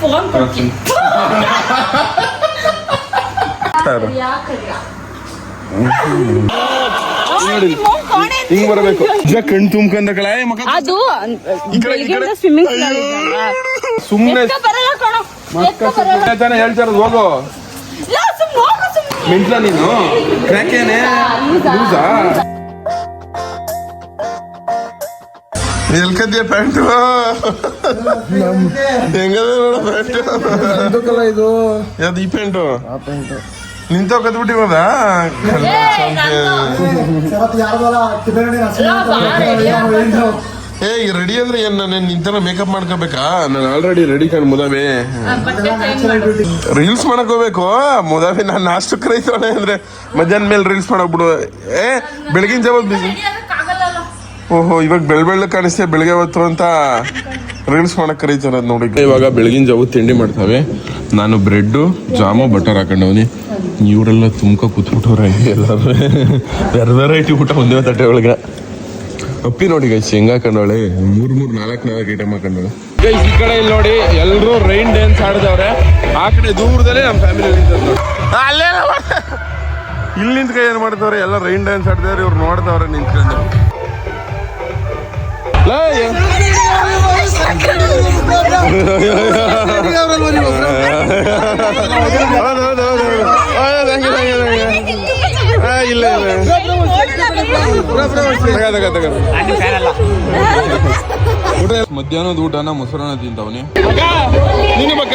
Phone ಕೊಡ್ತೀನಿ ಹಿಂಗ್ ಬರಬೇಕು ಕಣ್ ತುಂಬ್ಕೊಂಡ ಕಳೆ ಮಗ ಅದು ಈ ಕಡೆ, ಈ ಕಡೆ. ಸ್ವಿಮ್ಮಿಂಗ್ ಸುಮ್ಮನೆ. ತಾನೇ ಹೇಳ್ತಾರ ಹೋಗು. ಮೆಂಟ್ಲ ನೀನು ಕ್ರ್ಯಾಕೇನೆ ಲೂಸಾ ಎಲ್ಕದ್ಯ ಪ್ಯಾಂಟು. ಹೆಂಗದ ನೋಡ ಪ್ಯಾಂಟ್. ಇದು? ಯಾವ್ದು ಈ ಪ್ಯಾಂಟು? ಆ ಪ್ಯಾಂಟ್. ನಿಂತೋ ಯಾರ್ದಲ್ಲ? ಕಿಬೇಡಿ ಏ ರೆಡಿ ಅಂದ್ರೆ ಏನ್ ನಾನು ನಿಂತನ ಮೇಕಪ್ ಮಾಡ್ಕೋಬೇಕಾ? ನಾನು ಆಲ್ರೆಡಿ ರೆಡಿ ಕಣ್ ಮುದಾವೆ. ರೀಲ್ಸ್ ಮಾಡಕ್ ಹೋಗ್ಬೇಕು. ಮುದಾವೆ ನಾನು ಅಷ್ಟು ಕರೀತಾಳೆ ಅಂದ್ರೆ ಮಧ್ಯಾಹ್ನ ಮೇಲೆ ರೀಲ್ಸ್ ಮಾಡಕ್ ಬಿಡು. ಏ ಬೆಳಗಿನ ಜಾವ ಬಿಸಿ ಓಹೋ ಇವಾಗ ಬೆಳ್ ಬೆಳ್ಳ ಕಾಣಿಸ್ತೇ ಬೆಳಗ್ಗೆ ಹೊತ್ತು ಅಂತ ರೀಲ್ಸ್ ಮಾಡಕ್ ಕರೀತಾರ ನೋಡಿ. ಇವಾಗ ಬೆಳಗಿನ ಜಾವ ತಿಂಡಿ ಮಾಡ್ತಾವೆ. ನಾನು ಬ್ರೆಡ್ ಜಾಮು ಬಟರ್ ಹಾಕೊಂಡವನಿ ಇವರೆಲ್ಲ ತುಂಬ ಕೂತ್ಬಿಟ್ಟವ್ರೆ ಎಲ್ಲರೂ. ಬೇರೆ ವೆರೈಟಿ ಊಟ ಒಂದೇ ತಟ್ಟೆ ಒಳಗೆ. ಅಪ್ಪಿ ನೋಡಿ ಗೈಸ್ ಹೆಂಗ ಹಾಕೊಂಡವಳೆ? ಮೂರ್ ಮೂರ್ ನಾಲ್ಕು ನಾಲ್ಕು ಐಟಮ್ ಹಾಕೊಂಡವಳೆ. ಗೈಸ್ ಈ ಕಡೆ ಇಲ್ಲಿ ನೋಡಿ ಎಲ್ಲರೂ ರೈನ್ ಡ್ಯಾನ್ಸ್ ಆಡಿದವ್ರೆ. ಆ ಕಡೆ ದೂರದಲ್ಲೇ ನಮ್ಮ ಫ್ಯಾಮಿಲಿ ನಿಂತದ್ದು ಅಲ್ಲೇ ಇಲ್ಲಿಂದ ಕೈ ಏನು ಮಾಡ್ತವ್ರೆ ಎಲ್ಲ ರೈನ್ ಡ್ಯಾನ್ಸ್ ಆಡ್ದವ್ರೆ ಇವ್ರು ನೋಡ್ದವ್ರೆ ನಿಂತ್ಕೊಂಡು. ಇಲ್ಲ. ಊಟ ಮಧ್ಯಾಹ್ನದ ಊಟನ ಮೊಸರನ್ನ ತಿಂತವನಿ. ನೀನು ಬಕ್ಕ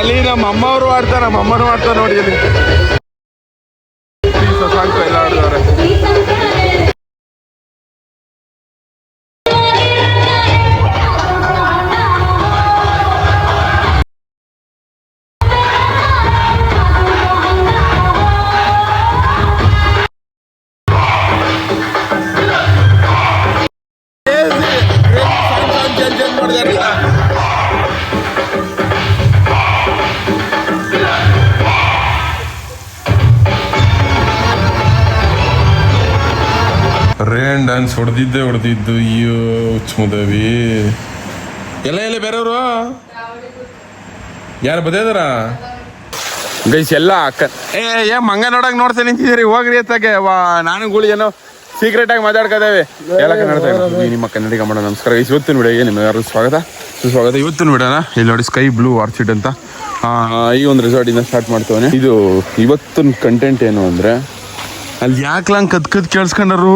ಅಲ್ಲಿ ನಮ್ಮ ಅಮ್ಮವರು ಆಡ್ತಾರೆ, ನಮ್ಮ ಅಮ್ಮನೂ ಆಡ್ತಾರೆ ನೋಡಿ ಆಡ್ದವ್ರೆ ಡ್ಯಾನ್ಸ್ ಹೊಡೆದಿದ್ದೆ, ಹೊಡೆದಿದ್ದು, ಅಯ್ಯೋ ಹುಚ್ಚುಮದವಿ ಎಲ್ಲ ಎಲ್ಲ ಬೇರೆಯವರು? ಯಾರು ಬದೇದಾರ ಗೈಸ್, ಎಲ್ಲ ಅಕ್ಕ ಏ ಏ, ಮಂಗ ನೋಡಕ್ ನೋಡ್ತಾ ನಿಂತಿದ್ದೀರಿ, ಹೋಗ್ರಿ ಎತ್ತಾಗೆ ವಾ, ನಾನು ಗುಳಿ ಏನೋ ಸೀಕ್ರೆಟ್ ಆಗಿ ಮಾತಾಡ್ಕದೇವೆ. ಎಲ್ಲ ಕನ್ನಡ ನಿಮ್ಮ ಕನ್ನಡಿಗ ಮಾಡೋ ನಮಸ್ಕಾರ ಗೈಸ್, ಇವತ್ತಿನ ವಿಡಿಯೋಗೆ ಯಾರು ಸ್ವಾಗತ. ಸುಸ್ವಾಗತ ಇವತ್ತಿನ ವಿಡಿಯೋನ ಇಲ್ಲಿ ನೋಡಿ ಸ್ಕೈ ಬ್ಲೂ ಆರ್ಚಿಡ್ ಅಂತ. ಈ ಒಂದು ರೆಸಾರ್ಟಿಂದ ಸ್ಟಾರ್ಟ್ ಮಾಡ್ತವನೆ ಇದು ಇವತ್ತಿನ ಕಂಟೆಂಟ್ ಏನು ಅಂದ್ರೆ ಅಲ್ಲಿ ಯಾಕಲಂಗ್ ಕದ್ ಕದ್ ಕೇಳಿಸ್ಕೊಂಡರು?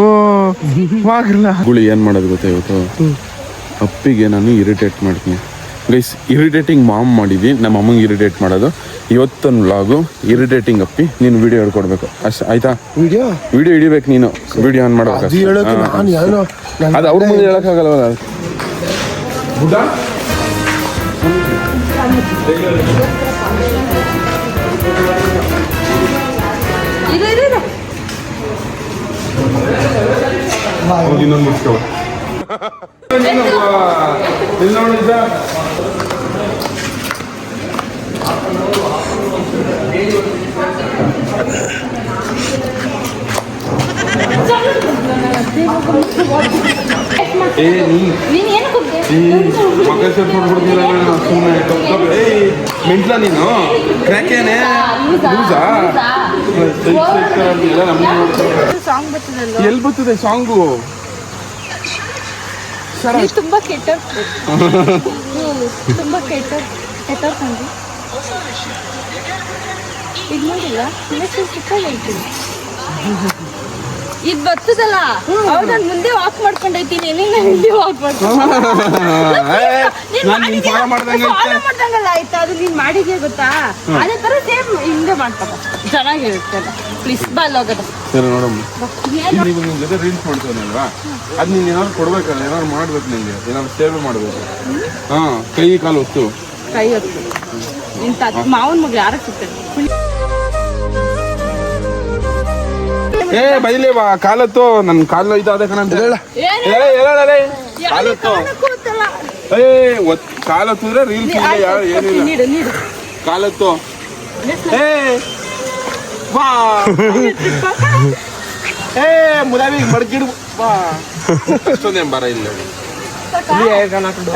ಗುಳಿ ಏನ್ ಮಾಡೋದು ಗೊತ್ತಾ ಇವತ್ತು? ಅಪ್ಪಿಗೆ ನಾನು ಇರಿಟೇಟ್ ಮಾಡ್ತೀನಿ. ಗೈಸ್ ಇರಿಟೇಟಿಂಗ್ ಮಾಮ್ ಮಾಡಿದ್ವಿ ನಮ್ಮ ಅಮ್ಮಂಗೆ ಇರಿಟೇಟ್ ಮಾಡೋದು. ಇವತ್ತೊಂದು ವ್ಲಾಗು ಇರಿಟೇಟಿಂಗ್ ಅಪ್ಪಿ ನೀನು ವಿಡಿಯೋ ಹೇಳ್ಕೊಡ್ಬೇಕು. ಅಷ್ಟು ಆಯ್ತಾ? ವಿಡಿಯೋ ವಿಡಿಯೋ ಹಿಡಿಬೇಕು ನೀನು. ವಿಡಿಯೋ ಆನ್ ಮಾಡೋ ಅದು ಅವ್ರ ಮುಂದೆ ಹೇಳೋಕ್ಕಾಗಲ್ಲ ಇದು ಹೌದು, ಇನ್ನೊಂದು ಮುಚ್ಕೊ. ಇಲ್ಲಿ ನೋಡಿ ನಿಜ. ಏ ನೀ ನೀನ್ ಏನಕ್ಕೆ ಹೋಗ್ದೆ? ಈ ಮಗ ಸೇರ್ಕೊಂಡು ಬಿಡ್ತಿಲ್ಲ ನಾನು ಸುಮ್ಮನೆ ಕಪ್ ಕಪ್ ಏ ಮೆಂಟ್ಲ ನೀನು ಕ್ರ್ಯಾಕೇನೆ ಲೂಸಾ? ಲೂಸಾ ಲೂಸಾ? ಎಲ್ಲ ನಮ್ಗೆ ನೋಡ್ತಾರೆ ಸಾಂಗ್ ಬರ್ತದಲ್ಲ? ಎಲ್ಲಿ ಬರ್ತದೆ ಸಾಂಗು? ನೀವು ತುಂಬಾ ಕೆಟ್ಟ ತುಂಬಾ ಕೆಟ್ಟ ಕೆಟ್ಟ ಇದು ನೋಡಿಲ್ಲ ಚಿಕ್ಕದಾಗಿ ಹೇಳ್ತೀನಿ. ಇದು ಬರ್ತದಲ್ಲ ಅವಾಗ ನಾನು ಮುಂದೆ ವಾಕ್ ಮಾಡ್ಕೊಂಡೈತೀನಿ ನಿನ್ನ ಹಿಂದೆ ವಾಕ್ ಮಾಡ್ಕೊಂಡು ನಾನು ನಿನ್ ಫಾಲೋ ಮಾಡ್ದಂಗೆ ಆಯ್ತಾ? ಅದು ನೀನ್ ಮಾಡಿದ್ಯಾ ಗೊತ್ತಾ? ಅದೇ ತರ ಸೇಮ್ ಹಿಂಗೆ ಮಾಡ್ಕೊಬ ಚೆನ್ನಾಗಿರುತ್ತೆ ಪ್ಲೀಸ್ ಬಾ ಹೋಗೋದು ಸರಿ ನೋಡಮ್ಮ. ನೀವು ನಿನ್ ಜೊತೆ ರೀಲ್ಸ್ ಮಾಡ್ತಾನಲ್ವಾ ಅದು ನೀನು ಏನಾದ್ರು ಕೊಡ್ಬೇಕಲ್ಲ ಏನಾದ್ರು ಮಾಡ್ಬೇಕು ನಿಂಗೆ. ಏನಾದ್ರು ಸೇವೆ ಮಾಡ್ಬೇಕು. ಹಾ ಕೈ ಕಾಲು ಹೊತ್ತು ಕೈ ಹೊತ್ತು ನಿಂತ ಮಾವನ ಮಗ ಯಾರ ಸಿಗ್ತದೆ ಏ ಬೈಲಿ ಬಾ ಕಾಲತ್ತು ನನ್ನ ಕಾಲು ಇದಾದ ಕಣ ಅಂತ ಏನು ಏ ಹೇಳಲೇ ಯಾರು ಕಾಲತ್ತು. ಏ ಒತ್ ಕಾಲತ್ತಿದ್ರೆ ರೀಲ್ಸ್ ಯಾರು ಏನಿಲ್ಲ. ಕಾಲತ್ತು. ಏ ಬಾ. ಏ ಮುದಾವಿ ಮಡಗಿಡು ಬಾ. ಅಷ್ಟೊಂದೇನ್ ಬರ ಇಲ್ಲ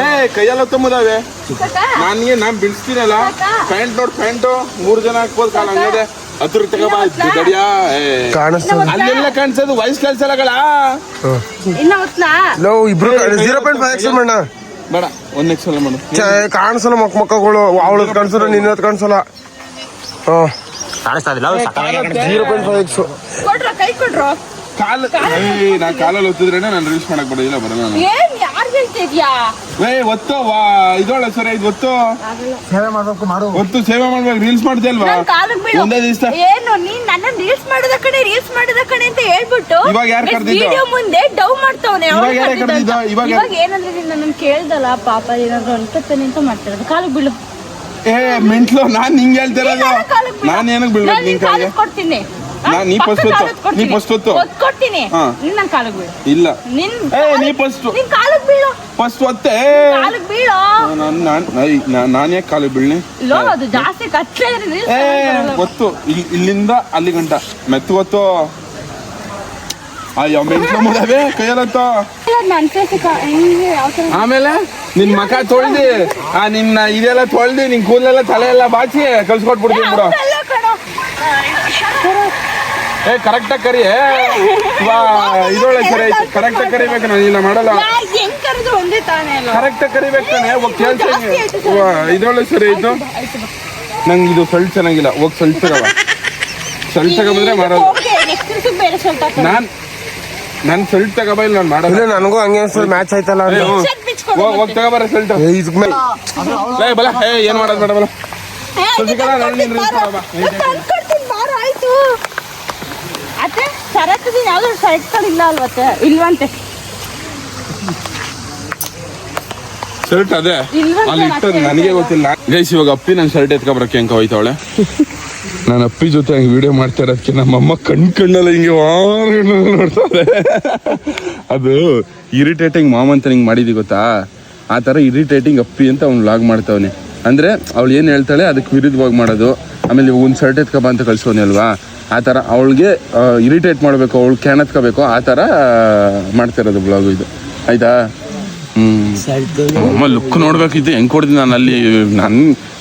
ಏ ಕೈಯಲ್ಲ ತುಂಬುದಾವೆ. ಕಾಕ ನನಗೆ ನಾನ್ ಬಿಡಿಸ್ತೀನಲ್ಲ. ಪ್ಯಾಂಟ್ ನೋಡ್ ಪ್ಯಾಂಟು. ಮೂರು ಜನ ಹಾಕ್ಬೋದು ಕಾಲ ಹಂಗದೆ. ಹತ್ರ ತಗೋಬಾ ದಡಿಯಾ ಕಾಣಿಸ್ತದೆ ಅಲ್ಲೆಲ್ಲ ಕಾಣಿಸೋದು ವಯಸ್ಸು ಕಳ್ಸಲಗಳ ಇನ್ನ ಹೊತ್ಲಾ? ಲೋ ಇಬ್ರು ಜೀರೋ ಪಾಯಿಂಟ್ ಫೈವ್ ಎಕ್ಸ್ ಅಣ್ಣ ಬೇಡ ಒಂದ್ ಎಕ್ಸಲ್ ಮಾಡು ಚ- ಕಾಣಿಸಲ್ಲ ಮಕ್ ಮಕ್ಕಳು ಅವಳದ್ ಕಾಣಿಸಲ್ಲ ನಿನ್ನ ಕಾಣಿಸಲ್ಲ. ಹಾ. ಜೀರೋ ಪಾಯಿಂಟ್ ಫೈವ್ ಎಕ್ಸ್ ಕೊಡ್ರ ಕೈ ಕೊಡ್ರು. ಕಾಲ ಏ ನಾ ಕಾಲಲ್ಲಿ ಒತ್ತಿದ್ರೇನೆ ನಾನು ರೀಲ್ಸ್ ಮಾಡಕ್ ಬರೋದಿಲ್ಲ ಬರಲ್ಲ ಹೇಳ್ತಿದ್ಯಾ ಏ ಒತ್ತು ವಾ ಇದೊಳ್ಳೆ ಸರಿ ಇದು ಒತ್ತು. ಸೇವೆ ಮಾಡ್ಬೇಕು ಮಾಡು. ಒತ್ತು ಸೇವೆ ಮಾಡ್ಬೇಕು ರೀಲ್ಸ್ ಮಾಡ್ತೀಯ ಅಲ್ವಾ ನನ್ ಕಾಲಕ್ ಬೀಳು ಒಂದೇ ದಿವ್ಸ. ಏನು ನೀನ್ ನನ್ನ ರೀಲ್ಸ್ ಮಾಡಿದ ಕಡೆ ರೀಲ್ಸ್ ಮಾಡಿದ ಕಡೆ ಅಂತ ಹೇಳ್ಬಿಟ್ಟು ಇವಾಗ ಯಾರ್ ಕರ್ದಿದ್ದು? ವಿಡಿಯೋ ಮುಂದೆ ಡೌ ಮಾಡ್ತಾವನೆ ಇವಾಗ ಯಾರ್ ಕರ್ದಿದ್ದು? ಇವಾಗ ಯಾರ್- ಇವಾಗ ಏನಂದ್ರೆ ನೀನ್ ನನ್ನ ಕೇಳ್ದಲ್ಲ ಪಾಪ ಏನಾದ್ರು ಅನ್ಕೋತಾನೆ ಅಂತ ಮಾಡ್ತಿರೋದು. ಕಾಲಕ್ ಬೀಳು ಏ ಮೆಂಟ್ಲು ನಾನು ನಿಂಗೆ ಹೇಳ್ತಿರೋದು. ನಾನು ಏನಕ್ಕೆ ಬೀಳ್ಬೇಕು ನಿನ್ನ ನಿನ್ ನಿನ್ ಕಾಲಿಗೆ ಕೊಡ್ತೀನಿ. ನೀ ಪಕ್ಕ first ಹೊತ್ತು. ಕೊಡ್ತೀನಿ. ನೀ first ಹೊತ್ತು. ಹೊತ್ತು ಕೊಡ್ತೀನಿ ಹಾ. ನೀನ್ ನನ್ ಬೀಳು. ಇಲ್ಲ. ನಿನ್ ಏ, ನೀ first. ನಿನ್ ಕಾಲಕ್ ಬೀಳು. ಫಸ್ಟ್ ಒತ್ತೆ ಕಾಲಕ್ ಬೀಳು. ನಾನ್ ನಾನ್ ನಾನು ಯಾಕೆ ಕಾಲು ಬೀಳ್ನಿ? ಲೋ ಅದು ಜಾಸ್ತಿ ಕಚ್ಚೆ ಏ ಗೊತ್ತು. ಇಲ್ಲಿ ಇಲ್ಲಿಂದ ಅಲ್ಲಿ ಗಂಟ. ಮೆತ್ತು ಗೊತ್ತು. ಅಯ್ಯೋ ಮೆಂಟ್ಲು ಮುದವೆ ಕೈಯಲ್ಲತ್ತ. ನನ್ face ಕ- ಹೆಂಗೆ ಯಾವ ಆಮೇಲೆ ನಿನ್ ಮಕ ತೊಳ್ದಿ. ಆ ನಿನ್ನ ಇದೆಲ್ಲ ತೊಳ್ದಿ ನಿನ್ ಕೂದಲೆಲ್ಲ ತಲೆ ಎಲ್ಲ ಬಾಚಿ ಕಳ್ಸ್ಕೊಟ್ಬಿಡ್ತೀನಿ ಬಿಡು. ಕಣೋ. ಏ ಕರೆಕ್ಟಾಗಿ ಕರಿ. ವಾ ಇದೊಳ್ಳೆ ಸರಿ ಐತಿ ಕರೆಕ್ಟಾಗಿ ಕರಿಬೇಕು ನಾನು ಇಲ್ಲ ಮಾಡಲ್ಲ. ಕರೆಕ್ಟ್ ಹೆಂಗ್ ಕರೆದ್ರು ಒಂದೇ ತಾನೇ ಅಲ್ವಾ? ಕರೆಕ್ಟಾಗಿ ಕರಿಬೇಕು ತಾನೆ ಹೋಗ್ ಜಾಸ್ತಿ ವಾ ಇದೊಳ್ಳೆ ಸರಿ ಆಯ್ತು. ನಂಗೆ ಇದು ಸ್ವಲ್ಪ ಚೆನ್ನಾಗಿಲ್ಲ ಹೋಗಿ ಸ್ವಲ್ಪ ತಗವ ಸ್ವಲ್ಪ ತಗೊಂಡ್ರೆ ಮಾಡೋದು. ನಾನು ನಾನು ಸ್ವಲ್ಪ ತಗೋಬ ಇಲ್ಲ ನಾನು ಮಾಡಲ್ಲ. ನನಗೂ ಹಂಗೆ ಅನ್ಸ್ತದೆ ಮ್ಯಾಚ್ ಆಯ್ತಲ್ಲ ಹೋಗಿ ಹೋಗ್. ತಗೋಬಾರ ಲೇ ಬಲ ಏ ಏನ್ ಮಾಡೋದು ಮೇಡಮ್ ಇದು ನಾನು ನಿನ್ನ ತಂದ್ಕೊಡ್ತೀನಿ ರೀಲ್ಸ್ ಬಾರೋ. ಇಲ್ಲ ಅಲ್ವತ್ತೆ ಇಲ್ವಂತೆ. ಶರ್ಟ್ ಅದೇ? ಅಲ್ಲಿ ಇಟ್ಟದ್ ನನಗೆ ಗೊತ್ತಿಲ್ಲ. ಗೈಸ್ ಇವಾಗ ಅಪ್ಪಿ ನನ್ನ ಶರ್ಟ್ ಎತ್ಕೊಬರಕ್ಕೆ ಹೆಂಗೆ ಹೋಯ್ತಾವಳೆ? ನಾನು ಅಪ್ಪಿ ಜೊತೆ ಹಂಗೆ ವಿಡಿಯೋ ಮಾಡ್ತಾ ಇರೋದಕ್ಕೆ ನಮ್ಮಮ್ಮ ಕಣ್ ಕಣ್ಣಲ್ಲ ಹಿಂಗೆ ನೋಡ್ತಾಳೆ ಅದು ಇರಿಟೇಟಿಂಗ್ ಮಾಮ್ ಅಂತ ಹಿಂಗೆ ಮಾಡಿದಿ ಗೊತ್ತಾ? ಆ ಥರ ಇರಿಟೇಟಿಂಗ್ ಅಪ್ಪಿ ಅಂತ ಅವ್ನು ಲಾಗ್ ಮಾಡ್ತಾವನೆ. ಅಂದ್ರೆ ಅವಳು ಏನು ಹೇಳ್ತಾಳೆ? ಅದಕ್ಕೆ ವಿರುದ್ಧವಾಗಿ ಮಾಡೋದು. ಆಮೇಲೆ ಇವಾಗ ಒಂದು ಶರ್ಟ್ ಎತ್ಕೊಬ ಅಂತ ಕಳ್ಸೋನೆ ಅಲ್ವಾ? ಆ ಥರ ಅವಳಿಗೆ ಇರಿಟೇಟ್ ಮಾಡಬೇಕು ಅವಳು ಕೆಣತ್ಕೋಬೇಕು ಆ ಥರ ಮಾಡ್ತಿರೋದು ಬ್ಲಾಗು ಇದು. ಆಯಿತಾ? ಹ್ಞೂ ಅಮ್ಮ ಲುಕ್ ನೋಡ್ಬೇಕಿತ್ತು ಹೆಂಗೆ ಕೊಡ್ತೀನಿ ನಾನು ಅಲ್ಲಿ? ನನ್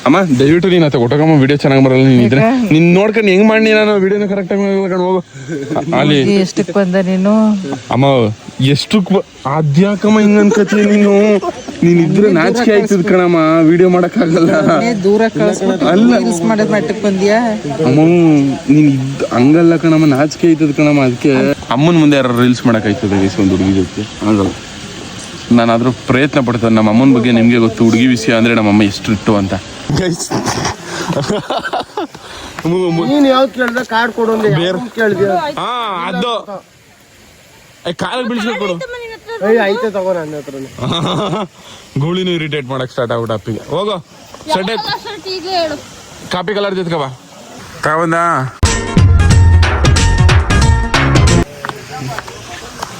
ಅಮ್ಮ ದಯವಿಟ್ಟು ನೀನು ಆತ ಕೊಟ್ಟಕಮ್ಮ ವಿಡಿಯೋ ಚೆನ್ನಾಗಿ ಬರಲ್ಲ ನೀನು ಇದ್ರೆ. ನಿನ್ ನೋಡ್ಕೊಂಡು ಹೆಂಗ್ ಮಾಡಿ ನಾನು ವಿಡಿಯೋನ ಕರೆಕ್ಟ್ ಆಗಿ ಮಾಡ್ಕೊಂಡು ಹೋಗು. ಅಲ್ಲಿ ಎಷ್ಟಕ್ಕೆ ಬಂದ ನೀನು? ಅಮ್ಮ ಎಷ್ಟು ಅದ್ಯಾಕಮ್ಮ ಹಿಂಗ ಅನ್ಕತಿ ನೀನು? ನೀನ್ ಇದ್ರೆ ನಾಚಿಕೆ ಆಯ್ತದ ಕಣಮ್ಮ ವಿಡಿಯೋ ಮಾಡಕ್ ಆಗಲ್ಲ ದೂರ ಅಲ್ಲ. ರೀಲ್ಸ್ ಮಾಡೋದ್ ಮಟ್ಟಕ್ಕೆ ಬಂದ್ಯಾ? ಅಮ್ಮ ನೀನ್ ಇದ್ ಹಂಗಲ್ಲ ಕಣಮ್ಮ ನಾಚಿಕೆ ಆಯ್ತದ ಕಣಮ್ಮ ಅದಕ್ಕೆ. ಅಮ್ಮನ ಮುಂದೆ ಯಾರು ರೀಲ್ಸ್ ಮಾಡಕ್ ಆಯ್ತದ ಒಂದು ಹುಡುಗಿ ಜೊತೆ? ಆಗಲ್ಲ. ನಾನಾದ್ರೂ ಪ್ರಯತ್ನ ಪಡ್ತೇನೆ. ನಮ್ಮ ಅಮ್ಮನ ಬಗ್ಗೆ ನಿಮಗೆ ಗೊತ್ತು ಹುಡುಗಿ ವಿಷಯ ಅಂದ್ರೆ ನಮ್ಮ ಅಮ್ಮ ಎಷ್ಟು ಇಟ್ಟು ಅಂತ. ನೀನು ಯಾವ್ದು ಕೇಳ್ದೆ? ಕಾರ್ಡ್ ಕೊಡು ಅಂದ್ರೆ ಕೇಳ್ದೆ? ಹಾ ಅದು. ಕಾಲಿಗೆ ಬೀಳ್ಸ್ಕೊಂಡು ಏಯ್ ಐತೆ ತಗೋ ನನ್ನ ಹತ್ರನೇ. ಗೂಳಿನೂ ಇರಿಟೇಟ್ ಮಾಡಕ್ ಸ್ಟಾರ್ಟ್ ಆಗ್ಬಿಟ್ಟು ಅಪ್ಪಿಗೆ. ಹೋಗೋ. ಹೇಳು. ಕಾಪಿ ಕಲರ್ ಜೊತೆಗೆ ಬಾ.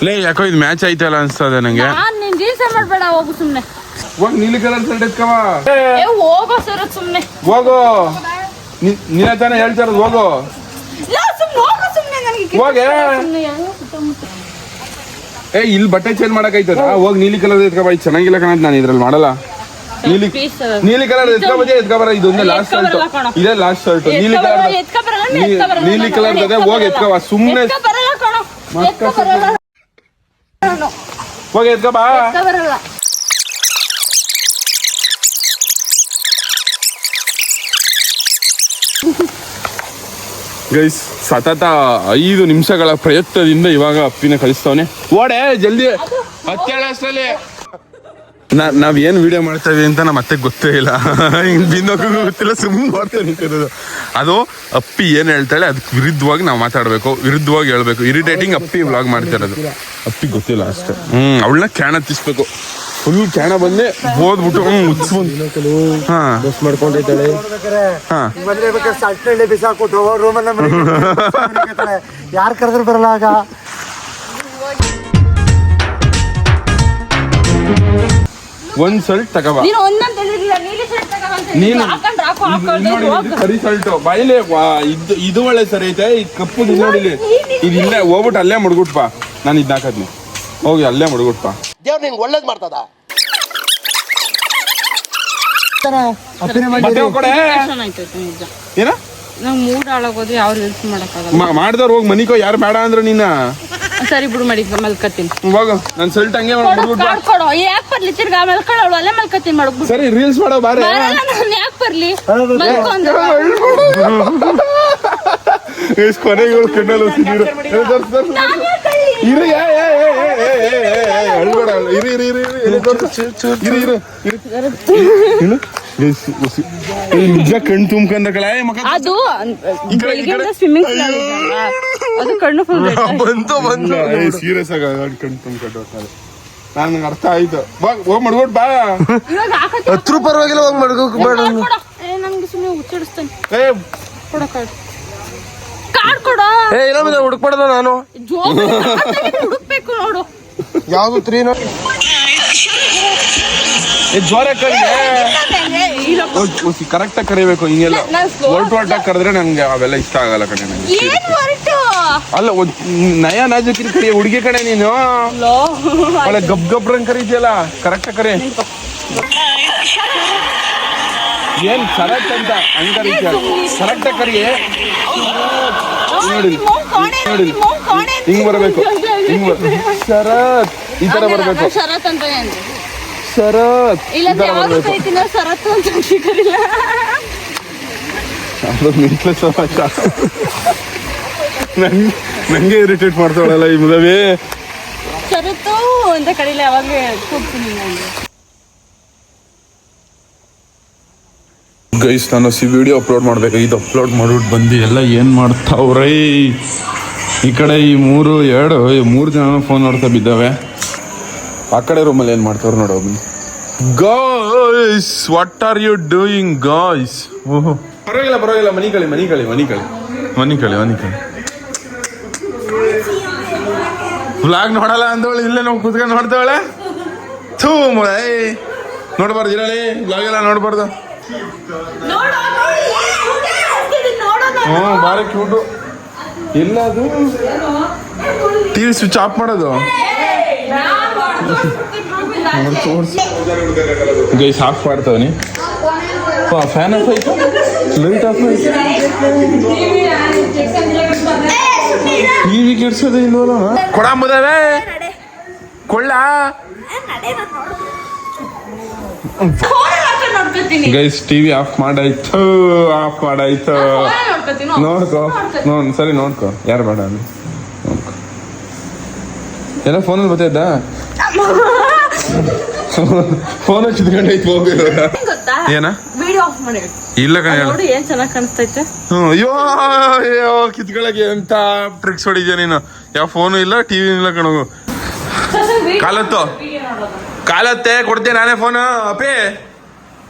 ಲೇ ಯಾಕೋ ಇದು ಮ್ಯಾಚ್ ಆಯ್ತಲ್ಲ ಅನ್ಸ್ತದೆ ನಂಗೆ. ನಾನ್ ನಿನ್ ರೀಲ್ಸ್ ಮಾಡ್ಬೇಡ ಹೋಗು ಸುಮ್ನೆ. ಹೋಗ್ ನೀಲಿ ಕಲರ್ ಶರ್ಟ್ ಎತ್ಕವ ಏ ಹೋಗೋ ಸರ್ ಸುಮ್ನೆ. ಹೋಗು. ನಿನ್ನ ತಾನೇ ಹೇಳ್ತಾ ಇರೋದು ಹೋಗು. ಸುಮ್ನೆ ಹೋಗು ಸುಮ್ನೆ ನನಗೆ ಹೋಗೆ. ಸುಮ್ನೆ. ಯಾರೋ ಸುತ್ತಮುತ್ತ. ಏ ಇಲ್ಲಿ ಬಟ್ಟೆ ಚೇಂಜ್ ಮಾಡಕ್ ಐತದ ಹೋಗ್ ನೀಲಿ ಕಲರ್ ಎತ್ಕೋ ಬಾ. ಚೆನ್ನಾಗಿಲ್ಲ ಕಣ ನಾನು ಇದ್ರಲ್ಲಿ ಮಾಡಲ್ಲ. ನೀಲಿ ನೀಲಿ ಕಲರ್ ಎತ್ಕೋ ಬಜೆ ಎತ್ಕೊ ಬರ ಇದೊಂದೇ ಲಾಸ್ಟ್ ಶರ್ಟ್ ಇದೇ ಲಾಸ್ಟ್ ಶರ್ಟ್ ನೀಲಿ ಕಲರ್ ನೀಲಿ ಕಲರ್ ಹೋಗಿ ಎತ್ಕೊ. ಸುಮ್ನೆ ಎತ್ಕೊ ಬರಲ್ಲ ಕಣೋ. ಎತ್ಕೊ ಬರಲ್ಲ ನಾನು. ಹೋಗಿ ಎದ್ಕ ಬಾ. ಬರಲ್ಲ. ಗೈಸ್ ಸತತ ಐದು ನಿಮಿಷಗಳ ಪ್ರಯತ್ನದಿಂದ ಇವಾಗ ಅಪ್ಪಿನ ಕಳಿಸ್ತಾವನೆ. ಓಡೆ ಜಲ್ದಿ. ಹತ್ತೇಳಷ್ಟರಲ್ಲಿ ನಾ- ನಾವ್ ಏನ್ ವಿಡಿಯೋ ಮಾಡ್ತಾ ಇದೀವಿ ಅಂತ ನಮ್ಮ ಮತ್ತೆ ಗೊತ್ತೇ ಇಲ್ಲ. ಹಿಂಗ್ ಬಿಂದೋಕ್ಕೂ ಗೊತ್ತಿಲ್ಲ ಸುಮ್ಮನೆ ಮಾಡ್ತಾ ನಿಂತಿರೋದು. ಅದು ಅಪ್ಪಿ ಏನ್ ಹೇಳ್ತಾಳೆ ಅದಕ್ಕೆ ವಿರುದ್ಧವಾಗಿ ನಾವು ಮಾತಾಡ್ಬೇಕು. ವಿರುದ್ಧವಾಗಿ ಹೇಳ್ಬೇಕು. ಇರಿಟೇಟಿಂಗ್ ಅಪ್ಪಿ ವ್ಲಾಗ್ ಮಾಡ್ತಾ ಇರೋದು ಅಪ್ಪಿ ಗೊತ್ತಿಲ್ಲ ಅಷ್ಟೇ. ಹ್ಮ್ ಅವಳನ್ನ ಕ್ಯಾಣ ತಿಸ್ಬೇಕು ಫುಲ್ ಕ್ಯಾಣ ಬಂದೆ ಓದ್ಬಿಟ್ಟು ಹ್ಮ್ ಮುಚ್ಸ್ಕೊಂಡು ಹಾ. ಬಸ್ ಮಾಡ್ಕೊಂಡಿದ್ದಾಳೆ. ಹಾ. ಮದ್ವೆ ಬೇಕಾದ್ರೆ ಸಟ್ಟಳ್ಳಿ ಬಿಸಾಕ್ಬಿಟ್ಟು ರೂಮನ್ನ ಯಾರು ಕರೆದ್ರು ಬರಲ್ಲ ಆಗ. ಒಂದ್ ಸಲ್ಟ್ ತಗೋಬಾ ನೀನು ಒಂದಂತ ಹೇಳಿರ್ಲಿಲ್ಲ ನೀಲಿ ಶರ್ಟ್ ತಗೊಂಡ್ ನೀನು ಹಾಕು ಹಾಕೊಂಡು ಹೋಗು. ಕರಿ ಸಲ್ಟು ಬಾಯಿಲೆ ಇದು ಇದು ಒಳ್ಳೆ ಸರಿ ಐತೆ. ಈ ಕಪ್ಪು ನೋಡಿ ಇಲ್ಲಿ. ಇದು ಇಲ್ಲೇ ಹೋಗ್ಬಿಟ್ಟು ಅಲ್ಲೇ ಮುಡ್ಗುಟ್ಪ ನಾನು ಇದು ಹಾಕದ್ನಿ. ಹೋಗಿ ಅಲ್ಲೇ ಮುಡುಗುಡ್ಪ ದೇವ್ರು ನಿಂಗೆ ಒಳ್ಳೇದು ಮಾಡ್ತದ? ಏನ? ನಂಗೆ ಮೂಡ್ ಹಾಳಾಗೋದು ಯಾರು ರಿಲ್ಸ್ ಮಾಡಕ್ಕಾಗಲ್ಲ. ಮಾಡ್ದವ್ರು ಹೋಗಿ ಮನಿಕೋ ಯಾರು ಬೇಡ ಅಂದ್ರೆ ನೀನ ಸರಿ ಬಿಡು ಮಾಡಿ ಮಲ್ಕತ್ತೀನಿ. ಹೋಗೋ. ನನ್ ಸಲ್ಟ್ ಹಂಗೆ ಕಾರ್ಡ್ ಕೊಡು ಯಾಕೆ ಬರ್ಲಿ? ತಿರ್ಗಾ ಮಲ್ಕೊಳ್ಳೋಳು ಅಲ್ಲೇ ಮಲ್ಕತ್ತೀನಿ ಮಾಡ್ಬಿಡು ಸರಿ ರೀಲ್ಸ್ ಮಾಡೋ ಬಾರೆ. ನಾನು ಯಾಕೆ ಬರ್ಲಿ? ಮಲ್ಕೊಂಡು ಎಷ್ಟ್ ಕೊನೆಗೆ ಇವಳು ಕಣ್ಣಲ್ಲಿ ಒಸಿದಿರು. ಇರು ಅಳ್ಬೇಡ ನಿಜ ಕಣ್ ಕಣ್ಣು ಸೀರಿಯಸ್ ಅರ್ಥ ಆಯ್ತು. ಬಾ ಬಾ. ಹತ್ತು ರೂಪಾಯಿ ಪರವಾಗಿಲ್ಲ ಹೋಗಿ ಮಡ್ಗೋಕ್ ಬೇಡ. ಏ ಕಾರ್ಡ್ ಏ ಇಲ್ಲ ಮತ್ತೆ ಹುಡುಕ್ಬಾರ್ದ ನಾನು. ಜೋಬ್ ಹುಡುಕ್ಬೇಕು ನೋಡು. ಯಾವ್ದು ತ್ರೀ ಏ ಜೋರ ಕರಿಗೆ ಕರೆಕ್ಟ್ ಆಗಿ ಕರಿಬೇಕು ಹಿಂಗೆಲ್ಲ. ನಾನ್ slow ಒಲ್ಟ್ ಒಲ್ಟಾಗಿ ಕರೆದ್ರೆ ನಂಗೆ ಅವೆಲ್ಲ ಇಷ್ಟ ಆಗಲ್ಲ ಕಣೆ ನಂಗೆ. ಏನ್ ಹೊರಟು? ಅಲ್ಲ ಒಂದ್ ನಯ ನಾಜುಕಿನ ಕರಿ ಹುಡುಗಿ ಕಡೆ ನೀನು. ಲೋ ಒಳ್ಳೆ ಗಬ್ ಗಬ್ರಂಗ್ ಕರೀತಿಯಲ್ಲ ಕರೆಕ್ಟ್ ಕರಿ. ಏನ್ ಕರೆಕ್ಟ್ ಅಂತ ಹಂಗ್ ಕರೀತಿಯ ಕರೆಕ್ಟ್ ಕರಿ ನೋಡಿ ನೋಡಿ. ಹಿಂಗ್ ಬರಬೇಕು ಹಿಂಗ್ ಶರತ್ ಈ ತರ ಬರಬೇಕು. ಶರತ್ ಅಂತ ಶರತ್ ಇಲ್ಲ ಅಂತ ಅದು ನಂಗೆ ನಂಗೆ ಇರಿಟೇಟ್ ಮಾಡ್ತಾಳಲ್ಲ ಈ ಮದುವೆ. ಶರತ್ತು ಅಂತ ಕಡಿಲ್ಲ ಯಾವಾಗ್ಲೂ ಕೂಗ್ತೀನಿ ಗೈಸ್, ನಾನು ಸಿ ವಿಡಿಯೋ ಅಪ್ಲೋಡ್ ಮಾಡ್ಬೇಕು. ಇದು ಅಪ್ಲೋಡ್ ಮಾಡ್ಬಿಟ್ಟು ಬಂದು ಎಲ್ಲ ಏನು ಮಾಡ್ತಾವ್ರೈ? ಈ ಕಡೆ ಈ ಮೂರು, ಎರಡು ಮೂರು ಜನ ಫೋನ್ ನೋಡ್ತಾ ಬಿದ್ದಾವೆ. ಆ ಕಡೆ ರೂಮಲ್ಲಿ ಏನು ಮಾಡ್ತಾವ್ರು ನೋಡೋ guys what are you doing guys ಓಹೋ. ಪರವಾಗಿಲ್ಲ ಪರವಾಗಿಲ್ಲ. ಮನಿ ಕಳಿ ಮನಿ ಕಳಿ ಮನಿ ಕಳಿ. ಮನಿ ಕಳಿ ಮನಿ ಕಳಿ. ಬ್ಲಾಗ್ ನೋಡಲ್ಲ ಅಂದವಳು, ಇಲ್ಲೇ ನಾವು ಕುತ್ಕೊಂಡು ನೋಡ್ತಾವಳೆ? ಥೂ, ಮೊಳೆ. ನೋಡ್ಬಾರ್ದು, ಇರಲಿ. ಬ್ಲಾಗ್ ಎಲ್ಲ ನೋಡ್ಬಾರ್ದು. ಹ್ಞೂ ಭಾರಿ ಕ್ಯೂಟು ಇಲ್ಲ ಅದು? ಟಿವಿ ಸ್ವಿಚ್ ಆಫ್ ಮಾಡೋದು? ಗೈಸ್ ಆಫ್ ಮಾಡ್ತಾವನಿ. ಫ್ಯಾನ್ ಆಫ್ ಆಯ್ತು? ಲೈಟ್ ಆಫ್ ಆಯ್ತು? ಟಿವಿ ಕೆಡ್ಸೋದೇ ಇಲ್ವಲ್ಲ? ಕೊಡ ಮುದವೇ. ಕೊಳ್ಳ ಗೈಸ್ ಟಿವಿ ಆಫ್ ಮಾಡಾಯ್ತು ಆಫ್ ಮಾಡಾಯ್ತು. ನೋಡ್ಕೋ ನೋಡ್ ಸರಿ ನೋಡ್ಕೋ ಯಾರು ಬೇಡ ಅಲ್ಲಿ? ನೋಡ್ಕೋ. ಎಲ್ಲ ಫೋನಲ್ಲಿ ಬರ್ತಾಯಿದ್ದ ಫೋನ್ ಹಚ್ಚಿದ್ಕೊಂಡೈತೆ ಹೋಗಿರೋ ಏನ? ಇಲ್ಲ ಕಣ ಹೇಳು. ಏನ್ ಚೆನ್ನಾಗಿ ಕಾಣಿಸ್ತೈತೆ. ಅಯ್ಯೋ ಅಯ್ಯೋ ಕಿತ್ಕೊಳಕ್ಕೆ ಎಂತ ಟ್ರಿಕ್ಸ್ ಹೊಡಿದ್ಯಾ ನೀನು? ಯಾವ ಫೋನು ಇಲ್ಲ ಟಿವಿ ಇಲ್ಲ ಕಣಗು ಕಾಲತ್ತು? ಕಾಲತ್ತೆ ಕೊಡ್ತೀನಿ ನಾನೇ ಫೋನ್ ಅಪೇ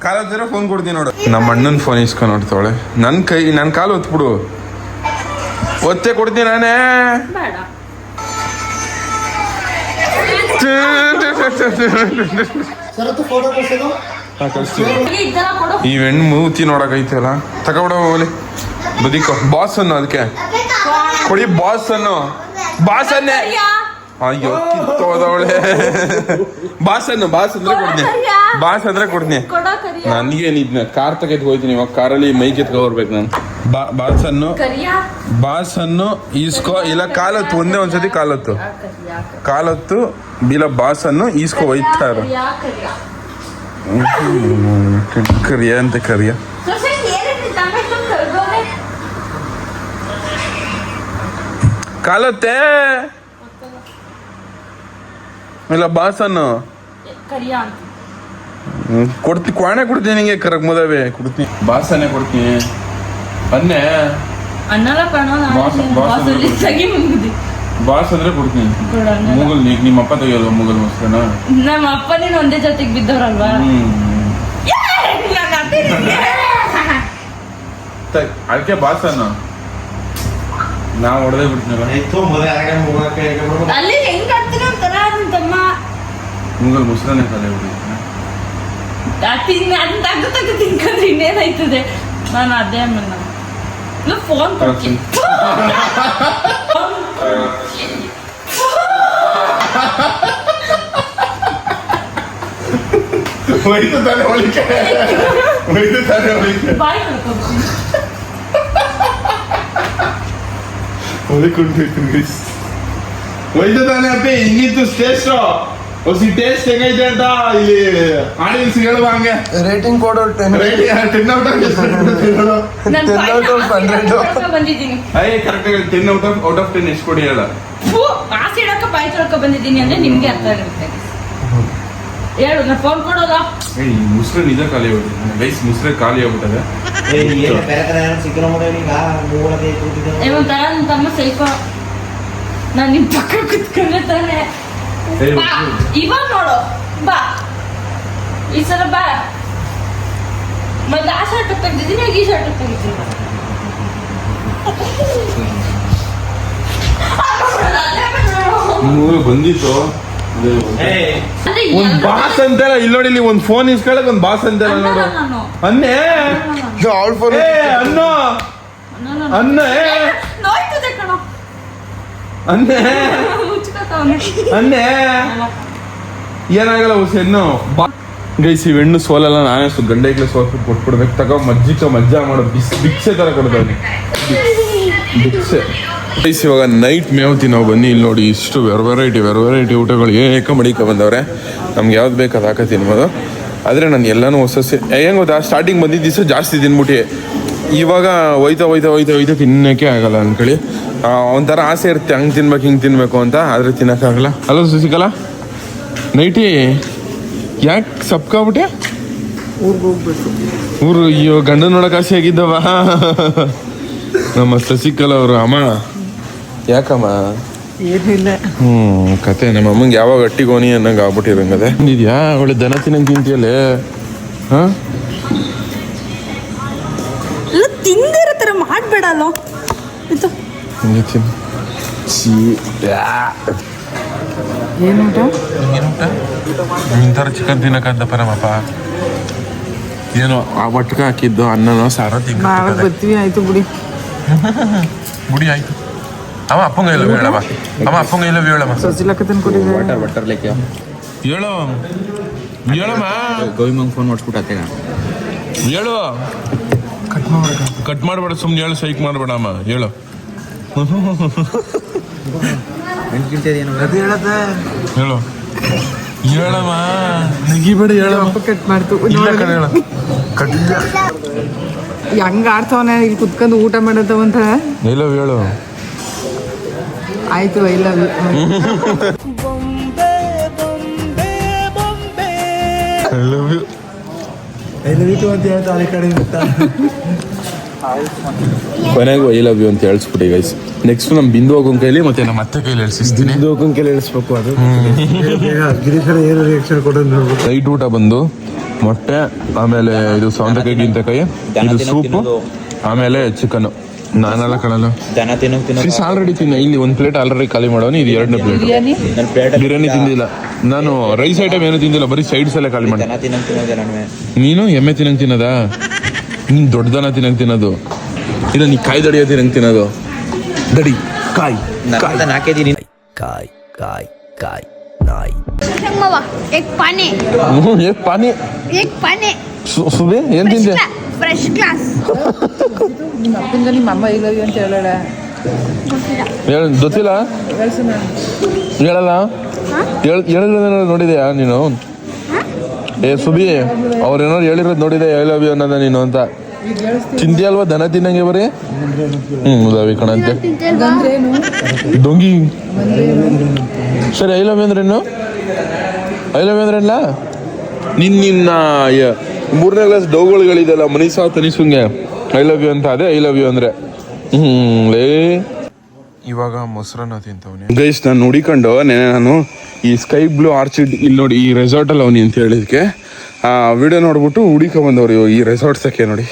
ಕಾಲತ್ತೆ ಫೋನ್ ಕೊಡ್ತೀನಿ ನೋಡು. ನಮ್ಮ ಅಣ್ಣನ ಫೋನ್ ಇಸ್ಕೊಂಡು ನೋಡ್ತಾವಳೆ ನನ್ನ ಕೈ ನನ್ನ ಕಾಲು ಒತ್ಬಿಡು. ಒತ್ತೆ ಕೊಡ್ತೀನಿ ನಾನೇ. ಈ ಹೆಣ್ಣು ಮೂತಿ ನೋಡಕೈತಲ್ಲ ತಗೊಬಿಡ ಹೋಗ್ಲಿ. ಬದಿಕೋ ಬಾಸ್ ಅನ್ನು ಅದಕ್ಕೆ ಕೊಡಿ ಬಾಸ್ ಅನ್ನು ಬಾಸ್ ಅನ್ನೇ ಅಯ್ಯೋ ಕಿತ್ತೋದವಳೆ ಬಾಸ್ ಅನ್ನು ಬಾಸ್ ಅಂದ್ರೆ ಕೊಡ್ತೀನಿ. ಬಾಸ್ ಅಂದ್ರೆ ಕೊಡ್ತೀನಿ. ನನಗೇನು ಇದನ್ನ ಕಾರ್ ತಗೆದ್ ಹೋಯ್ತೀನಿ ಇವಾಗ ಕಾರಲ್ಲಿ ಮೈ ಕಿತ್ಕೊ ಬರ್ಬೇಕು ನಾನು. ಬಾ ಬಾಸ್ ಅನ್ನು ಕರಿಯ? ಬಾಸ್ ಅನ್ನು ಈಸ್ಕೋ ಇಲ್ಲ ಕಾಲತ್ತು ಒಂದೇ ಒಂದ್ಸತಿ ಕಾಲತ್ತು. ಕಾಲತ್ತು ಇಲ್ಲ ಬಾಸನ್ನು ಈಸ್ಕೋ ಹೋಯ್ತಾರ ಇರು. ಕರಿಯ ಅಂತ ಕರಿಯ. ಕಾಲತ್ತೆ? ಇಲ್ಲ ಬಾಸನ್ನು? ಕೊಡ್ತಿ ಕ್ವಾಣೆ ಕೊಡ್ತೀನಿ ನಿಂಗೆ ಕರಕ್ ಮದವೆ ಕೊಡ್ತೀನಿ. ಬಾಸನೆ ಕೊಡ್ತೀನಿ. ಅನ್ನೆ ಬಾಸ್ ಅಂದ್ರೆ ಕೊಡ್ತೀನಿ. ಮುಗಲ್ ನೀ ನಿಮ್ಮ ಅಪ್ಪ ತೆಗಿಯೋದು ಮುಗಲ್ ಮಸ್ಕನ ನಮ್ಮ ಅಪ್ಪನೇನು ಒಂದೇ ಜೊತೆಗೆ ಬಿದ್ದವ್ರಲ್ವಾ? ಅದಕ್ಕೆ ಬಾಸನ ನಾ ಹೊಡೆದೇ ಬಿಡ್ತೀನಲ್ಲ. ಮುಂಗಲ್ ಮುಸ್ತಾನೆ ತಲೆ ಹುಡುಗಿನ ತಿನ್ನ ಅದನ್ನ ತಗ್ದು ತಗ್ದು ತಿನ್ಕೊಂಡ್ರೆ ಇನ್ನೇನಾಯ್ತದೆ ನಾನು ಅದೇ ಅಮ್ಮನ ಇಲ್ಲ ಫೋನ್ ಕೊಡ್ತೀನಿ ಒಯ್ದು ತಾನೆ ಒಳಿಕೆ ಒಯ್ದು ತಾನೆ ಒಳಿಕೆ ಬಾಯಿ ಕಳ್ಕೊಂಡು ಒಯ್ಕೊಂಡು ಗೈಸ್ ಒಯ್ದು ತಾನೆ ಅಪ್ಪಿ ಹಿಂಗಿತ್ತು ಸ್ಟೇಷ್ ಹೊಸಿ ಟೇಸ್ಟ್ ಹೆಂಗೈತೆ ಅಂತ ಇಲ್ಲಿ ಆಡಿಯನ್ಸ್ ಹೇಳುವ ಹಂಗೆ. ರೇಟಿಂಗ್ ಕೊಡೋ ten ten out of out of hundred. ಬಂದಿದ್ದೀನಿ. ಅಯ್ಯ correct ten out of out of ten ಎಷ್ಟು ಕೊಡಿ ಹೇಳ. ಆಸೆ ಇಡಕ್ಕ ಬಾಯಿ ತೊಳ್ಕೊ ಬಂದಿದ್ದೀನಿ ಅಂದ್ರೆ ನಿಮ್ಗೆ ಅರ್ಥ ಆಗುತ್ತೆ. ಹೇಳು ನಾ ಫೋನ್ ಕೊಡೋದಾ? ಏಯ್ ಈ ಮುಸ್ರೆ ನಿಜ ಖಾಲಿ ಆಗ್ಬಿಟ್ಟಿದೆ. ಗೈಸ್ ಮುಸ್ರೆ ಖಾಲಿ ಆಗ್ಬಿಟ್ಟದೆ. ಒಂಥರ ನನ್ನ ತಮ್ಮ ಸೈಕ ನಾನು ನಿಮ್ ಪಕ್ಕ ಕುತ್ಕೊಂಡೆ ತಾನೆ. ಬಾ ಇವಾಗ ನೋಡು ಬಾ. ಈ ಸಲ ಬಾ. ಮತ್ತೆ ಆ ಶರ್ಟ್ ತೆಗ್ದಿದ್ದೀನಿ ಈಗ ಈ ಶರ್ಟ್ ತೆಗಿತೀನಿ ಮೂರು ಬಂದಿತ್ತು. ಒಂದ್ ಬಾಸ್ ಅಂತಾರ ಇಲ್ಲಿ ನೋಡಿ ಇಲ್ಲಿ ಒಂದ್ ಫೋನ್ ಇಸ್ಕೊಳಕ್ ಒಂದ್ ಬಾಸ್ ಅಂತಾರ ನೋಡು. ನಾನು ಅನ್ನೇ. ಅವಳ ಫೋನ್ ಏ ಅನ್ನೋ. ಅನ್ನ ಅನ್ನೇ ಅನ್ನೆ ಏನಾಗಲ್ಲ ಹುಸಿ ಹೆಣ್ಣು ಬಾ. ಗೈಸ್ ಈ ಹೆಣ್ಣು ಸೋಲಲ್ಲ ನಾನೇ ಸು ಗಂಡೈಗ್ಲೆ ಸೋಲ್ಬಿಟ್ಟು ಕೊಟ್ಬಿಡ್ಬೇಕು. ತಗೋ ಮಜ್ಜಿಕ ಮಜ್ಜಾ ಮಾಡೋ. ಬಿಸ್ ಭಿಕ್ಷೆ ತರ ಕೊಡ್ತಾನೆ ಭಿಕ್ಷೆ. ಗೈಸ್ ಇವಾಗ ನೈಟ್ ಮೇವ್ ತಿನ್ನೋ ಬನ್ನಿ. ಇಲ್ಲಿ ನೋಡಿ ಇಷ್ಟು ವೆರ್ ವೆರೈಟಿ ವೆರ್ ವೆರೈಟಿ ಊಟಗಳು ಏಕ ಮಡಿಕ ಬಂದವ್ರೆ. ನಮ್ಗೆ ಯಾವ್ದು ಬೇಕು ಅದು ಹಾಕ ತಿನ್ಬೋದು. ಆದರೆ ನಾನು ಎಲ್ಲನೂ ಹೊಸ ಹೆಂಗೆ ಗೊತ್ತಾ? ಸ್ಟಾರ್ಟಿಂಗ್ ಬಂದಿದ್ದ ದಿವಸ ಜಾಸ್ತಿ ತಿನ್ಬಿಟ್ಟು. ಇವಾಗ ಹೋಯ್ತಾ ಹೋಯ್ತಾ ಹೋಯ್ತಾ ಹೋಯ್ತಾ ತಿನ್ನೋಕ್ಕೆ ಆಗಲ್ಲ ಅನ್ಕೊಳ್ಳಿ ಆ, ಒಂಥರ ಆಸೆ ಇರುತ್ತೆ ಹಂಗೆ ತಿನ್ಬೇಕು ಹಿಂಗೆ ತಿನ್ಬೇಕು ಅಂತ ಆದರೆ ತಿನ್ನೋಕ್ಕಾಗಲ್ಲ ಹಲೋ ಸುಸಿಕಲಾ ನೈಟಿ ಯಾಕೆ ಸಪ್ಕಾಬಿಟ್ಟೆ? ಊರು ಅಯ್ಯೋ ಗಂಡ ನೋಡಕ್ ಆಸೆ ಆಗಿದ್ದವ? ನಮ್ಮ ಶಶಿಕಲಾ ಅವರು ಅಮ್ಮ. ಯಾಕಮ್ಮ? ಏನಿಲ್ಲ. ಹ್ಮ್ ಕತೆ. ನಮ್ಮ ಅಮ್ಮಂಗೆ ಯಾವಾಗ ಅಟ್ಟಿಗೋನಿ ಅನ್ನಂಗೆ ಆಗ್ಬಿಟ್ಟಿರಂಗದೆ ಇದೆಯಾ ಒಳ್ಳೆ ದನ ತಿನ್ನಂಗೆ ತಿಂತಿಯಲ್ಲೇ? ಹಾ? ತಿಂದಿರೋ ಥರ ಮಾಡಬೇಡ ಅಲ್ಲೋ. ಇದು ಏನು ಊಟ ಇಂಥರ ಚಿಕನ್ ತಿನ್ನಕ್ಕಂತ ಪರಮಪ್ಪ. ಏನೋ ಆ ಒಟ್ಟಿಗೆ ಹಾಕಿದ್ದು ಅನ್ನನೋ ಸಾರ ನಾಳೆ ತಿಂಗ ಬರ್ತೀವಿ ಆಯ್ತು ಬಿಡಿ. ಬುಡಿ ಆಯ್ತು. ಅವ ಅಪ್ಪಂಗ ಇಲ್ಲ ಹೇಳವ. ಅವ ಅಪ್ಪಂಗ ಇಲ್ಲ ಹೇಳಮ್ಮ ಸಸಿಲಕ್ಕ ತಂದ್ಕೊಟ್ಟಿದ್ದೆ ವಾಟರ್ ವಾಟರ್ ಲೇಕ್ ಹೇಳು. ಹೇಳಮ್ಮ. ಗೋವಿಮಂಗ್ ಫೋನ್ ಮಾಡಿಸ್ಬಿಟ್ಟೆ ಹೇಳು. ಕಟ್ ಮಾಡಬೇಡ ಸುಮ್ಮನೆ ಹೇಳು ಸೈಕ್ ಮಾಡಬೇಡ ಅಮ್ಮ ಹೇಳು. ಏನು ಅದು ಹೇಳತ್ತೆ ಹೇಳು. ಹೇಳಮ್ಮ. ನಗಿಬೇಡ ಹೇಳು. ಅಪ್ಪ ಕಟ್ ಮಾಡ್ತು. ಇಲ್ಲ ಕಣ ಹೇಳು. ಕಟ್ ಹೆಂಗ್ ಆಡ್ತವನೆ? ಇಲ್ಲಿ ಕುತ್ಕೊಂಡು ಊಟ ಮಾಡತ್ತವಂತ ಇಲ್ಲ ಹೇಳು. ಆಯ್ತು ಇಲ್ಲ. I ಐ ಲವ್ ಎಲ್ಲಿಟ್ಟು ಅಂತ ಹೇಳ್ತಾ ಆ ಕಡೆ ಕೊನೆಗೂ ಐ ಲವ್ ಯು ಅಂತ ಹೇಳಿಸ್ಬಿಟ್ಟು ಗೈಸ್ ನೆಕ್ಸ್ಟ್ ನಮ್ಮ ಬಿಂದು ಹೋಗೋನ್ ಕೈಲಿ ಮತ್ತೆ ನಮ್ಮ ಅತ್ತೆ ಕೈಲಿ ಹೇಳ್ಸಿಸ್ತೀನಿ ಹೋಗೋಂ ಕೈಲಿ ಇಳಿಸ್ಬೇಕು ಅದು. ಗಿರಿಕಡೆ ಏನು ರಿಯಾಕ್ಷನ್ ಕೊಡೋದು ನೋಡ್ಬೇಕು. ನೈಟ್ ಊಟ ಬಂದು ಮೊಟ್ಟೆ ಆಮೇಲೆ ಇದು ಸೌಂದಕಾಯಿ ಗಿಂತಕಾಯಿ ಇದು ಸೂಪು ಆಮೇಲೆ ಚಿಕನ್ ನಾನೆಲ್ಲ ಕಳಲ್ಲ ದನ ತಿನ್ನೋಕ್ ತಿನ್ನೋ ಫಿಶ್ ಆಲ್ರೆಡಿ ತಿನ್ನ ಇಲ್ಲಿ ಒಂದು ಪ್ಲೇಟ್ ಆಲ್ರೆಡಿ ಖಾಲಿ ಮಾಡೋನು ಇದು ಎರಡನೇ ಪ್ಲೇಟ್ ಬಿರಿಯಾನಿ ನನ್ನ ಪ್ಲೇಟ್ ಬಿರಿಯಾನಿ ತಿಂದಿಲ್ಲ ನಾನು ರೈಸ್ ಐಟಮ್ ಏನು ತಿಂದಿಲ್ಲ ಬರೀ ಸೈಡ್ಸ್ ಎಲ್ಲ ಖಾಲಿ ಮಾಡಿ ದನ ತಿನ್ನೋಕ್ ತಿನ್ನೋದೆ ನನ್ವೆ ನೀನು ಎಮ್ಮೆ ತಿನ್ನಂಗ್ ತಿನ್ನೋದಾ ನೀನು ದೊಡ್ಡ ದನ ತಿನ್ನಂಗ್ ತಿನ್ನೋದು ಇಲ್ಲ ನೀ ಕಾಯಿ ದಡಿಯೋ ತಿನ್ನಂಗ್ ತಿನ್ನೋದು ದಡಿ ಕಾಯಿ ನನ್ನ ನಾಲ್ಕೈದು ನೀನು मावा एक पाणी ಹ್ಞೂ ಏ ಪಾನಿ एक पाणी ಸು- ಸುಬೆ ಏನ್ ತಿಂದೆ ಫ್ರೆಶ್ ಕ್ಲಾಸ್ ನಿಮ್ಮ ಅಪ್ಪಂದ ನಿಮ್ಮ ಅಮ್ಮ ಐ ಲವ್ ಯು ಅಂತ ಹೇಳೋಣ ಹೇಳ ಗೊತ್ತಿಲ್ಲ ಹೇಳಲ್ಲ ಹೇಳಿದ್ರೆ ನೋಡಿದೆಯಾ ನೀನು? ಏ ಸುಬಿ ಅವ್ರೇನಾರು ಹೇಳಿರೋದು ನೋಡಿದೆ ಐ ಲವ್ ಯು ಅನ್ನೋದ ನೀನು ಅಂತ. ತಿಂತಿ ಅಲ್ವಾ? ದನ ತಿನ್ನಂಗೆ ಬರೀ? ಹ್ಮ್ ಲವಿ ಕಣಂತೆ. ದೊಂಗಿ ಸರಿ ಐ ಲವ್ ಯು ಅಂದ್ರೇನು? ಐ ಲವ್ ಯು ಅಂದ್ರೇನಲ್ಲ ನಿನ್ನ ಮೂರನೇ ಗ್ಲಾಸ್ ಡೌಗಳಿದೆಯಲ್ಲ ಮನೀಸಾ ತನಿಸುಂಗೆ ಐ ಲವ್ ಯು ಅಂತ ಅದೇ ಐ ಲವ್ ಯು ಅಂದ್ರೆ. ಹ್ಮ್ ಲೇ. ಇವಾಗ ಮೊಸರನ್ನ ತಿಂತವನಿ. ಗೈಸ್ ನಾನು ನೋಡಿಕೊಂಡು ನೆನೆ ನಾನು ಈ ಸ್ಕೈ ಬ್ಲೂ ಆರ್ಚಿಡ್ ಇಲ್ಲಿ ನೋಡಿ ಈ ರೆಸಾರ್ಟ್ ಅಲ್ಲಿ ಅವನಿ ಅಂತ ಹೇಳಿದಕ್ಕೆ ಆ ವಿಡಿಯೋ ನೋಡ್ಬಿಟ್ಟು ಹುಡಿಕ ಬಂದವ್ರು ಇವ್- ಈ ರೆಸಾರ್ಟ್ ಸಕ್ಕೆ ನೋಡಿ.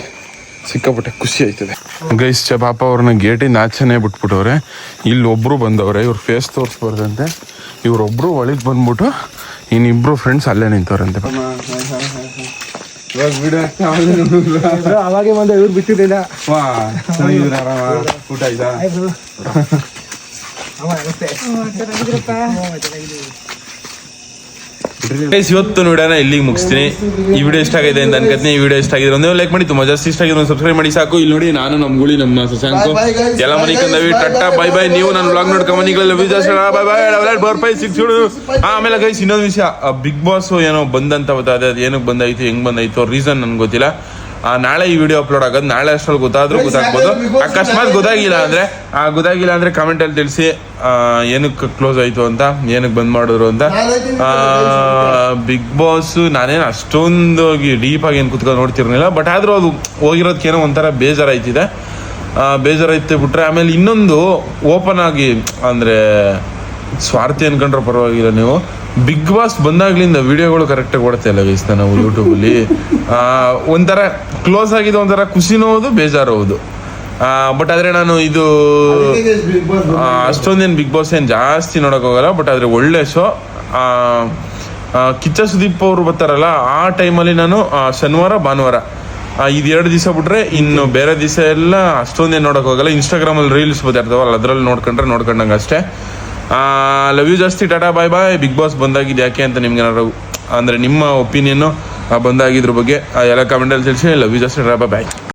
ಸಿಕ್ಕಾಪಟ್ಟೆ ಖುಷಿ ಆಯ್ತದೆ. ಗೈಸ್ ಚ ಪಾಪ ಅವ್ರನ್ನ ಗೇಟಿಂದ ಆಚೆನೆ ಬಿಟ್ಬಿಟ್ಟವ್ರೆ. ಇಲ್ಲಿ ಒಬ್ರು ಬಂದವ್ರೆ ಇವ್ರ ಫೇಸ್ ತೋರಿಸ್ಬಾರ್ದಂತೆ. ಇವ್ರೊಬ್ರು ಒಳಗೆ ಬಂದ್ಬಿಟ್ಟು ಇನ್ನಿಬ್ರು ಫ್ರೆಂಡ್ಸ್ ಅಲ್ಲೇ ನಿಂತವ್ರಂತೆ. ಇವಾಗ ವಿಡಿಯೋ ಅವಾಗೆ ಬಂದ ಇವ್ರು ಬಿಟ್ಟಿರಲಿಲ್ಲ ವಾ ಆರಾಮ ಊಟ ಆಯ್ತಾ? ಇವತ್ತು ನೋಡೋಣ ಇಲ್ಲಿಗೆ ಮುಗಿಸ್ತೀನಿ. ಈ ವಿಡಿಯೋ ಇಷ್ಟ ಆಗಿದೆ ಅಂತ ಅನ್ಕತ್ತೀನಿ ಈ ವಿಡಿಯೋ ಇಷ್ಟ ಆಗಿದ್ರೆ ಒಂದೇ ಲೈಕ್ ಮಾಡಿ. ತುಂಬಾ ಜಾಸ್ತಿ ಇಷ್ಟ ಆಗಿದ್ರೆ ಸಬ್ಸ್ಕ್ರೈಬ್ ಮಾಡಿ ಸಾಕು. ಇಲ್ಲಿ ನೋಡಿ ನಾನು ನಮ್ಮ ಗುಳಿ ನಮ್ಮ ಶಶಾಂಕು ಎಲ್ಲ ಮನೆ ಕಂದವಿ ಟಟ್ಟ ಬೈ ಬೈ ನೀವು ನನ್ನ ಬ್ಲಾಗ್ ನೋಡ್ಕೊ ಮನಿಗಳೆಲ್ಲ ಬೈ ಬೈ ಬರ್ ಪೈ ಸಿಕ್ಸ್ ಆಮೇಲೆ ಗೈಸ್ ಇನ್ನೊಂದು ವಿಷಯ. ಬಿಗ್ ಬಾಸ್ ಏನೋ ಬಂದಂತ ಗೊತ್ತಾದ. ಅದು ಏನಕ್ಕೆ ಬಂದಾಯ್ತು ಹೆಂಗ್ ಬಂದಾಯ್ತು ರೀಸನ್ ನನ್ಗೆ ಗೊತ್ತಿಲ್ಲ. ನಾಳೆ ಈ ವಿಡಿಯೋ ಅಪ್ಲೋಡ್ ಆಗೋದು. ನಾಳೆ ಅಷ್ಟರಲ್ಲಿ ಗೊತ್ತಾದ್ರೂ ಗೊತ್ತಾಗ್ಬೋದು. ಅಕಸ್ಮಾತ್ ಗೊತ್ತಾಗಿಲ್ಲ ಅಂದ್ರೆ ಆ ಗೊತ್ತಾಗಿಲ್ಲ ಅಂದ್ರೆ ಕಮೆಂಟ್ ಅಲ್ಲಿ ತಿಳಿಸಿ ಏನಕ್ಕೆ ಕ್ಲೋಸ್ ಆಯ್ತು ಅಂತ ಏನಕ್ಕೆ ಬಂದ್ ಮಾಡಿದ್ರು ಅಂತ. ಬಿಗ್ ಬಾಸ್ ನಾನೇನು ಅಷ್ಟೊಂದು ಡೀಪ್ ಆಗಿ ಏನು ಕುತ್ಕೊಂಡು ನೋಡ್ತಿರ್ಲಿಲ್ಲ ಬಟ್ ಆದ್ರೂ ಅದು ಹೋಗಿರೋದಕ್ಕೇನೋ ಒಂಥರ ಬೇಜಾರಾಯ್ತಿದೆ. ಬೇಜಾರಾಯ್ತು ಬಿಟ್ರೆ ಆಮೇಲೆ ಇನ್ನೊಂದು ಓಪನ್ ಆಗಿ ಅಂದ್ರೆ ಸ್ವಾರ್ಥಿ ಅನ್ಕೊಂಡ್ರೆ ಪರವಾಗಿಲ್ಲ ನೀವು. ಬಿಗ್ ಬಾಸ್ ಬಂದಾಗ್ಲಿಂದ ವಿಡಿಯೋಗಳು ಕರೆಕ್ಟಾಗಿ ಓಡ್ತಾ ಇಲ್ಲ ಗೈಸ್ ನಾವು ಯೂಟ್ಯೂಬಲ್ಲಿ ಒಂಥರ ಕ್ಲೋಸ್ ಆಗಿದೆ ಒಂಥರ ಖುಷಿನೂ ಹೌದು ಬೇಜಾರು ಹೌದು ಬಟ್ ಆದ್ರೆ ನಾನು ಇದು ಅಷ್ಟೊಂದೇನು ಬಿಗ್ ಬಾಸ್ ಏನು ಜಾಸ್ತಿ ನೋಡಕ್ ಹೋಗಲ್ಲ ಬಟ್ ಆದ್ರೆ ಒಳ್ಳೆ ಶೋ ಕಿಚ್ಚ ಸುದೀಪ್ ಅವರು ಬರ್ತಾರಲ್ಲ, ಆ ಟೈಮಲ್ಲಿ ನಾನು ಶನಿವಾರ, ಭಾನುವಾರ. ಇದು ಎರಡು ದಿವಸ ಬಿಟ್ರೆ ಇನ್ನು ಬೇರೆ ದಿವಸ ಎಲ್ಲ ಅಷ್ಟೊಂದೇನು ನೋಡಕ್ ಹೋಗಲ್ಲ. ಇನ್ಸ್ಟಾಗ್ರಾಮಲ್ಲಿ ರೀಲ್ಸ್ ಬರ್ತಿರ್ತಾವಲ್ಲ ಅದ್ರಲ್ಲಿ ನೋಡ್ಕೊಂಡ್ರೆ ನೋಡ್ಕೊಂಡಂಗೆ ಅಷ್ಟೇ. ಲವ್ ಯು ಜಾಸ್ತಿ, Tata bye bye big boss ಬಂದಾಗಿದೆ ಯಾಕೆ ಅಂತ ನಿಮ್ಗೆ ಏನಾದ್ರು ಅಂದರೆ ನಿಮ್ಮ ಒಪಿನಿಯನ್ನು ಬಂದಾಗಿದ್ರ ಬಗ್ಗೆ ಎಲ್ಲ ಕಮೆಂಟಲ್ಲಿ ತಿಳಿಸಿ. ಲವ್ ಯು ಜಾಸ್ತಿ, ಟಾಟಾ ಬಾಯ್